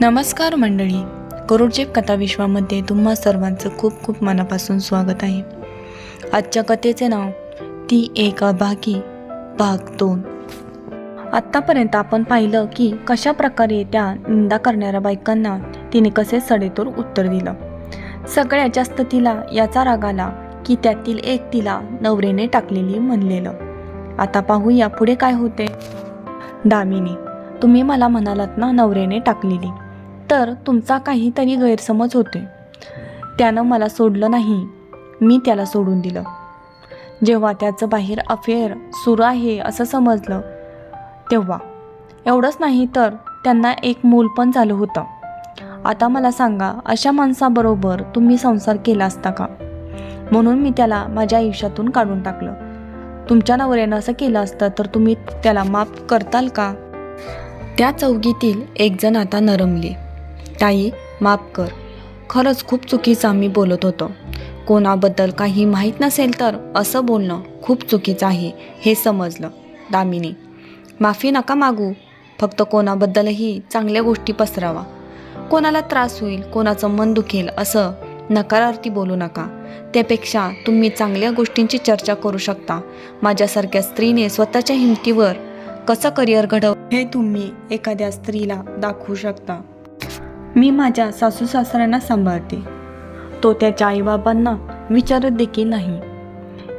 नमस्कार मंडळी. करोडजेप कथा विश्वामध्ये तुम्हा सर्वांचं खूप खूप मनापासून स्वागत आहे. आजच्या कथेचे नाव ती एक अभागी भाग दोन. आत्तापर्यंत आपण पाहिलं की कशा प्रकारे त्या निंदा करणाऱ्या बायकांना तिने कसे सडेतोड उत्तर दिलं. सगळ्यात जास्त तिला याचा राग आला की त्यातील एक तिला नवरेने टाकलेली म्हणलेलं. आता पाहूया पुढे काय होते. दामिनी तुम्ही मला म्हणालात ना नवरेने टाकलेली. तर तुमचा काहीतरी गैरसमज होते त्यानं मला सोडलं नाही. मी त्याला सोडून दिलं. जेव्हा त्याचं बाहेर अफेअर सुरू आहे असं समजलं तेव्हा. एवढंच नाही तर त्यांना एक मूल पण झालं होतं. आता मला सांगा अशा माणसाबरोबर तुम्ही संसार केला असता का? म्हणून मी त्याला माझ्या आयुष्यातून काढून टाकलं. तुमच्या नवऱ्यानं असं केलं असतं तर तुम्ही त्याला माफ करताल का? त्या चौकीतील एकजण आता नरमले. ताई माफ कर. खरंच खूप चुकीचं आम्ही बोलत होतो. कोणाबद्दल काही माहीत नसेल तर असं बोलणं खूप चुकीचं आहे हे समजलं. दामिनी माफी नका मागू. फक्त कोणाबद्दलही चांगल्या गोष्टी पसरावा. कोणाला त्रास होईल कोणाचं मन दुखेल असं नकारार्थी बोलू नका. त्यापेक्षा तुम्ही चांगल्या गोष्टींची चर्चा करू शकता. माझ्यासारख्या स्त्रीने स्वतःच्या हिमतीवर कसं करिअर घडव हे तुम्ही एखाद्या स्त्रीला दाखवू शकता. मी माझ्या सासू सासऱ्यांना सांभाळते. तो त्याच्या आईबाबांना विचारत देखील नाही.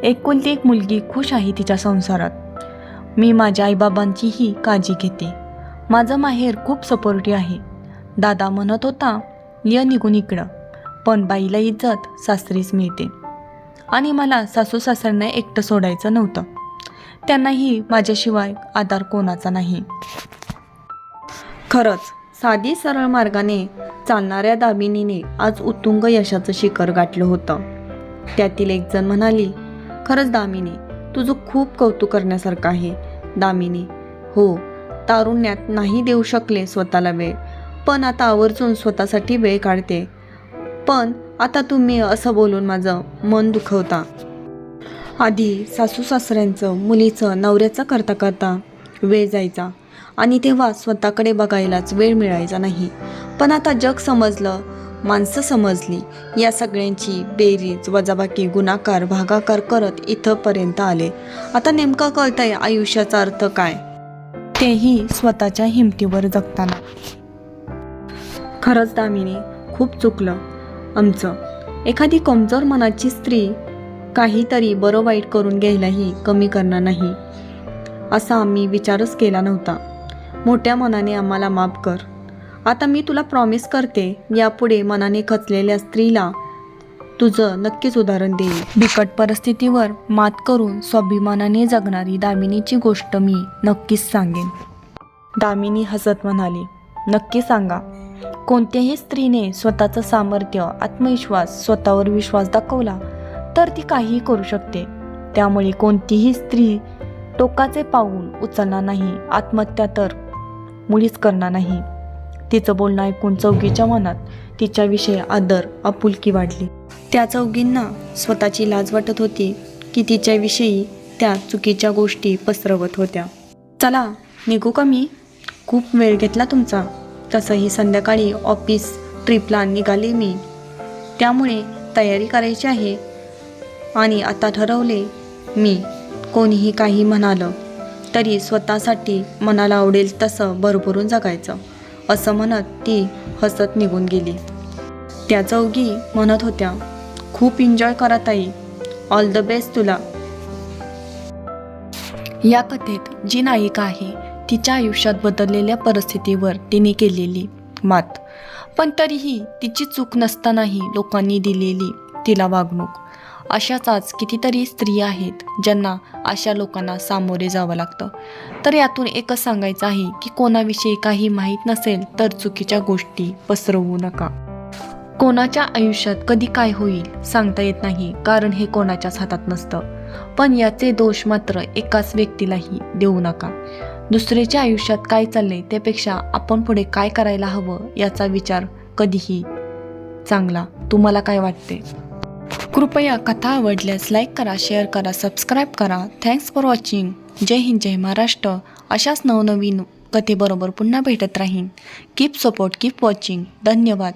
एकुलती एक मुलगी खुश आहे तिच्या संसारात. मी माझ्या आईबाबांचीही काळजी घेते. माझं माहेर खूप सपोर्टिव्ह आहे. दादा म्हणत होता य निघून इकडं. पण बाईला इज्जत सासरीच मिळते. आणि मला सासू सासऱ्यांना एकटं सोडायचं नव्हतं. त्यांनाही माझ्याशिवाय आधार कोणाचा नाही. खरंच साधी सरळ मार्गाने चालणाऱ्या दामिनीने आज उत्तुंग यशाचं शिखर गाठलं होतं. त्यातील एक जण म्हणाली खरंच दामिनी तुझं खूप कौतुक करण्यासारखं आहे. दामिनी हो तारुण्यात नाही देऊ शकले स्वतःला वेळ पण आता आवर्जून स्वतःसाठी वेळ काढते. पण आता तुम्ही असं बोलून माझं मन दुखवता. आधी सासू सासऱ्यांचं मुलीचं नवऱ्याचं करता करता वेळ जायचा. आणि तेव्हा स्वतःकडे बघायलाच वेळ मिळायचा नाही. पण आता जग समजलं माणसं समजली या सगळ्यांची बेरीज वजाबाकी गुणाकार भागाकार करत इथंपर्यंत आले. आता नेमकं कळतंय आयुष्याचा अर्थ काय? तेही स्वतःच्या हिमतीवर जगताना. खरंच दामिनी खूप चुकलं. आमचं. एखादी कमजोर मनाची स्त्री काहीतरी बरं वाईट करून घ्यायलाही कमी करणार नाही. असा आम्ही विचारच केला नव्हता. मोठ्या मनाने आम्हाला माफ कर. आता मी तुला प्रॉमिस करते यापुढे मनाने खचलेल्या स्त्रीला तुझं नक्कीच उदाहरण देईल बिकट परिस्थितीवर मात करून स्वाभिमानाने जगणारी दामिनीची गोष्ट मी नक्कीच सांगेन. दामिनी हसत म्हणाली नक्की सांगा. कोणत्याही स्त्रीने स्वतःचं सामर्थ्य आत्मविश्वास स्वतःवर विश्वास दाखवला तर ती काहीही करू शकते. त्यामुळे कोणतीही स्त्री टोकाचे पाऊल उचलणार नाही आत्महत्या तर मुळीच करणार नाही. तिचं बोलणं ऐकून चौघीच्या मनात तिच्याविषयी आदर आपुलकी वाढली. त्या चौघींना स्वतःची लाज वाटत होती की तिच्याविषयी त्या चुकीच्या गोष्टी पसरवत होत्या. चला निघू का मी? खूप वेळ घेतला तुमचा. तसंही संध्याकाळी ऑफिस ट्रिपला निघाले मी. त्यामुळे तयारी करायची आहे आणि आता ठरवले मी कोणीही काही म्हणालं तरी स्वतःसाठी मनाला आवडेल तसं भरभरून जगायचं असं म्हणत ती हसत निघून गेली. त्या चौघी म्हणत होत्या खूप एन्जॉय करा ताई. ऑल द बेस्ट तुला. या कथेत जी नायिका आहे तिच्या आयुष्यात बदललेल्या परिस्थितीवर तिने केलेली मात. पण तरीही तिची चूक नसतानाही लोकांनी दिलेली तिला वागणूक. अशाच आज कितीतरी स्त्रिया आहेत ज्यांना अशा लोकांना सामोरे जावं लागतं. तर यातून एकच सांगायचं आहे की कोणाविषयी काही माहीत नसेल तर चुकीच्या गोष्टी पसरवू नका. कोणाच्या आयुष्यात कधी काय होईल सांगता येत नाही कारण हे कोणाच्याच हातात नसतं. पण याचे दोष मात्र एकाच व्यक्तीलाही देऊ नका. दुसऱ्याच्या आयुष्यात काय चाललंय त्यापेक्षा आपण पुढे काय करायला हवं याचा विचार कधीही चांगला. तुम्हाला काय वाटते कृपया कथा आवडल्यास लाईक करा शेअर करा सबस्क्राईब करा. थँक्स फॉर वॉचिंग जय हिंद जय महाराष्ट्र. अशाच नवनवीन कथेबरोबर पुन्हा भेटत राहीन. कीप सपोर्ट कीप वॉचिंग धन्यवाद.